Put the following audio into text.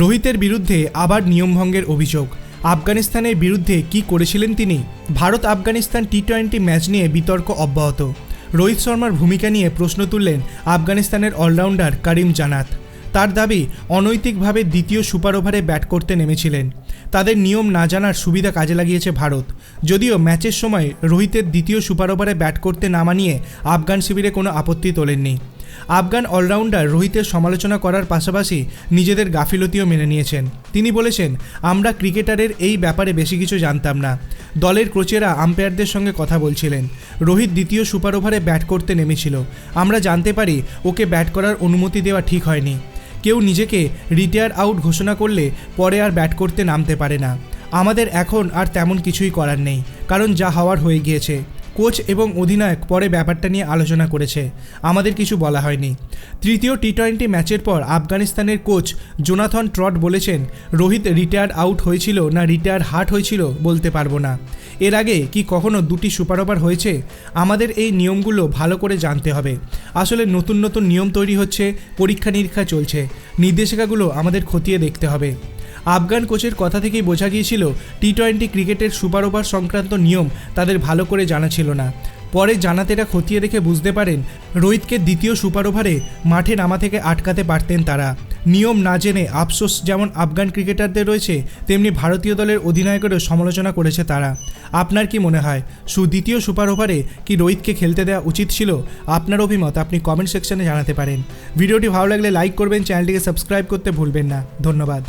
রোহিতের বিরুদ্ধে আবার নিয়মভঙ্গের অভিযোগ। আফগানিস্তানের বিরুদ্ধে কি করেছিলেন তিনি? Bharat Afghanistan T twenty match নিয়ে বিতর্ক অব্যাহত। রোহিত শর্মার ভূমিকা নিয়ে প্রশ্ন তুললেন আফগানিস্তানের অলরাউন্ডার করিম জানাত। তার দাবি, অনৈতিকভাবে দ্বিতীয় সুপার ওভারে ব্যাট করতে নেমেছিলেন। তাদের নিয়ম না জানার সুবিধা কাজে লাগিয়েছে ভারত। যদিও ম্যাচের সময় রোহিতের দ্বিতীয় সুপার ওভারে ব্যাট করতে নামা নিয়ে আফগান শিবিরে কোনো আপত্তি তোলেননি। আফগান অলরাউন্ডার রোহিতের সমালোচনা করার পাশাপাশি নিজেদের গাফিলতিও মেনে নিয়েছেন। তিনি বলেছেন, আমরা ক্রিকেটারের এই ব্যাপারে বেশি কিছু জানতাম না। দলের কোচেরা আম্পায়ারদের সঙ্গে কথা বলছিলেন। রোহিত দ্বিতীয় সুপার ওভারে ব্যাট করতে নেমেছিল। আমরা জানতে পারি, ওকে ব্যাট করার অনুমতি দেওয়া ঠিক হয়নি। কেউ নিজেকে রিটায়ার আউট ঘোষণা করলে পরে আর ব্যাট করতে নামতে পারে না। আমাদের এখন আর তেমন কিছুই করার নেই, কারণ যা হওয়ার হয়ে গিয়েছে। কোচ এবং অধিনায়ক পরে ব্যাপারটা নিয়ে আলোচনা করেছে। আমাদের কিছু বলা হয়নি। তৃতীয় টি টোয়েন্টি ম্যাচের পর আফগানিস্তানের কোচ জোনাথন ট্রট বলেছেন, রোহিত রিটায়ার আউট হয়েছিল না রিটায়ার হার্ট হয়েছিল বলতে পারব না। এর আগে কি কখনো দুটি সুপার ওভার হয়েছে? আমাদের এই নিয়মগুলো ভালো করে জানতে হবে। আসলে নতুন নতুন নিয়ম তৈরি হচ্ছে পরীক্ষা নিরীক্ষা চলছে। নির্দেশিকাগুলো আমাদের খতিয়ে দেখতে হবে। আফগান কোচের কথা থেকেই বোঝা গিয়েছিল টি টোয়েন্টি ক্রিকেটের সুপার ওভার সংক্রান্ত নিয়ম তাদের ভালো করে জানা ছিল না। পরে জানাতেরা খতিয়ে দেখে বুঝতে পারেন, রোহিতকে দ্বিতীয় সুপার ওভারে মাঠে নামা থেকে আটকাতে পারতেন তারা। নিয়ম না জেনে আফসোস যেমন আফগান ক্রিকেটারদের রয়েছে, তেমনি ভারতীয় দলের অধিনায়কেরও সমালোচনা করেছে তারা। আপনার কি মনে হয় সু দ্বিতীয় সুপার ওভারে কি রোহিতকে খেলতে দেওয়া উচিত ছিল? আপনার অভিমত আপনি কমেন্ট সেকশনে জানাতে পারেন। ভিডিওটি ভালো লাগলে লাইক করবেন, চ্যানেলটিকে সাবস্ক্রাইব করতে ভুলবেন না। ধন্যবাদ।